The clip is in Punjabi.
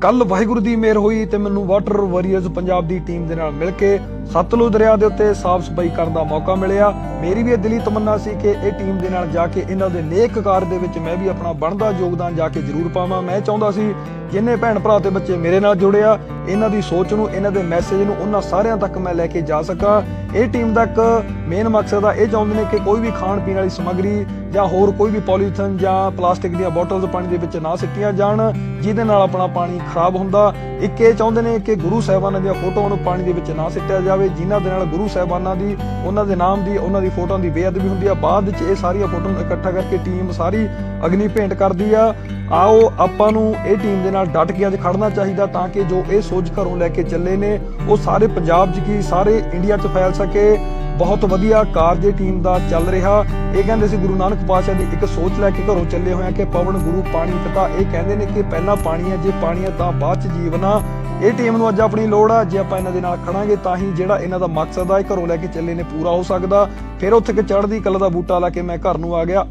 ਕੱਲ ਵਾਹਿਗੁਰੂ ਦੀ ਮਿਹਰ ਹੋਈ ਤੇ ਮੈਨੂੰ ਵਾਟਰ ਵਾਰੀਅਰਸ ਪੰਜਾਬ ਦੀ ਟੀਮ ਦੇ ਨਾਲ ਮਿਲ ਕੇ ਸਤਲੁਜ ਦਰਿਆ ਦੇ ਉੱਤੇ ਸਾਫ਼ ਸਫ਼ਾਈ ਕਰਨ ਦਾ ਮੌਕਾ ਮਿਲਿਆ। ਮੇਰੀ ਵੀ ਇਹ ਦਿਲੀ ਤਮੰਨਾ ਸੀ ਕਿ ਇਹ ਟੀਮ ਦੇ ਨਾਲ ਜਾ ਕੇ ਇਹਨਾਂ ਦੇ ਨੇਕ ਕਾਰ ਦੇ ਵਿੱਚ ਮੈਂ ਵੀ ਆਪਣਾ ਬਣਦਾ ਯੋਗਦਾਨ ਜਾ ਕੇ ਜ਼ਰੂਰ ਪਾਵਾਂ। ਮੈਂ ਚਾਹੁੰਦਾ ਸੀ ਜਿੰਨੇ ਭੈਣ ਭਰਾ ਤੇ ਬੱਚੇ ਮੇਰੇ ਨਾਲ ਜੁੜਿਆ ਇਹਨਾਂ ਦੀ ਸੋਚ ਨੂੰ, ਇਹਨਾਂ ਦੇ ਮੈਸੇਜ ਨੂੰ, ਉਹਨਾਂ ਸਾਰਿਆਂ ਤੱਕ ਮੈਂ ਲੈ ਕੇ ਜਾ ਸਕਾਂ। ਇਹ ਟੀਮ ਦਾ ਇੱਕ ਮੇਨ ਮਕਸਦ ਆ, ਇਹ ਚਾਹੁੰਦੇ ਨੇ ਕਿ ਕੋਈ ਵੀ ਖਾਣ ਪੀਣ ਵਾਲੀ ਸਮੱਗਰੀ ਜਾਂ ਹੋਰ ਕੋਈ ਵੀ ਪੋਲੀਥਨ ਜਾਂ ਪਲਾਸਟਿਕ ਦੀਆਂ ਬੋਟਲਸ ਪਾਣੀ ਦੇ ਵਿੱਚ ਨਾ ਸਿੱਟੀਆਂ ਜਾਣ, ਜਿਹਦੇ ਨਾਲ ਆਪਣਾ ਪਾਣੀ ਖਰਾਬ ਹੁੰਦਾ। ਇੱਕ ਇਹ ਚਾਹੁੰਦੇ ਨੇ ਕਿ ਗੁਰੂ ਸਾਹਿਬਾਨਾਂ ਦੀਆਂ ਫੋਟੋਆਂ ਨੂੰ ਪਾਣੀ ਦੇ ਵਿੱਚ ਨਾ ਸਿੱਟਿਆ ਜਾਵੇ, ਜਿਨ੍ਹਾਂ ਦੇ ਨਾਲ ਗੁਰੂ ਸਾਹਿਬਾਨਾਂ ਦੀ, ਉਹਨਾਂ ਦੇ ਨਾਮ ਦੀ, ਉਹਨਾਂ ਦੀ ਫੋਟੋਆਂ ਦੀ ਬੇਅਦਬੀ ਹੁੰਦੀ ਆ। ਬਾਅਦ ਵਿੱਚ ਇਹ ਸਾਰੀਆਂ ਫੋਟੋਆਂ ਇਕੱਠਾ ਕਰਕੇ ਟੀਮ ਸਾਰੀ ਅਗਨੀ ਭੇਂਟ ਕਰਦੀ ਆ। ਆਓ ਆਪਾਂ ਨੂੰ ਇਹ ਟੀਮ ਦੇ ਨਾਲ ਡਟ ਕੇ ਅੱਜ ਖੜਨਾ ਚਾਹੀਦਾ ਤਾਂ ਕਿ ਜੋ ਇਹ ਸੋਚ ਘਰੋਂ ਲੈ ਕੇ ਚੱਲੇ ਨੇ, ਉਹ ਸਾਰੇ ਪੰਜਾਬ 'ਚ ਕੀ ਸਾਰੇ ਇੰਡੀਆ 'ਚ ਫੈਲ ਸਕੇ। ਬਹੁਤ ਵਧੀਆ ਕਾਰਜ ਇਹ ਟੀਮ ਦਾ ਚੱਲ ਰਿਹਾ। ਇਹ ਕਹਿੰਦੇ ਸੀ ਗੁਰੂ ਨਾਨਕ ਪਾਤਸ਼ਾਹ ਦੀ ਇੱਕ ਸੋਚ ਲੈ ਕੇ ਘਰੋਂ ਚੱਲੇ ਹੋਏ ਆ ਕਿ ਪਵਨ, ਗੁਰੂ, ਪਾਣੀ, ਪਿਤਾ, ਇਹ ਕਹਿੰਦੇ ਨੇ ਕਿ ਪਹਿਲਾਂ ਪਾਣੀ ਹੈ, ਜੇ ਪਾਣੀ ਹੈ ਤਾਂ ਬਾਅਦ 'ਚ ਜੀਵਨਾ ਇਹ ਟੀਮ ਨੂੰ ਅੱਜ ਆਪਣੀ ਲੋੜ ਆ। ਜੇ ਆਪਾਂ ਇਹਨਾਂ ਦੇ ਨਾਲ ਖੜਾਂਗੇ ਤਾਂ ਹੀ ਜਿਹੜਾ ਇਹਨਾਂ ਦਾ ਮਕਸਦ ਆ, ਇਹ ਘਰੋਂ ਲੈ ਕੇ ਚੱਲੇ ਨੇ, ਪੂਰਾ ਹੋ ਸਕਦਾ। ਫਿਰ ਉੱਥੇ ਕਿ ਚੜ੍ਹਦੀ ਕਲਾ ਦਾ ਬੂਟਾ ਲਾ ਕੇ ਮੈਂ ਘਰ ਨੂੰ ਆ ਗਿਆ।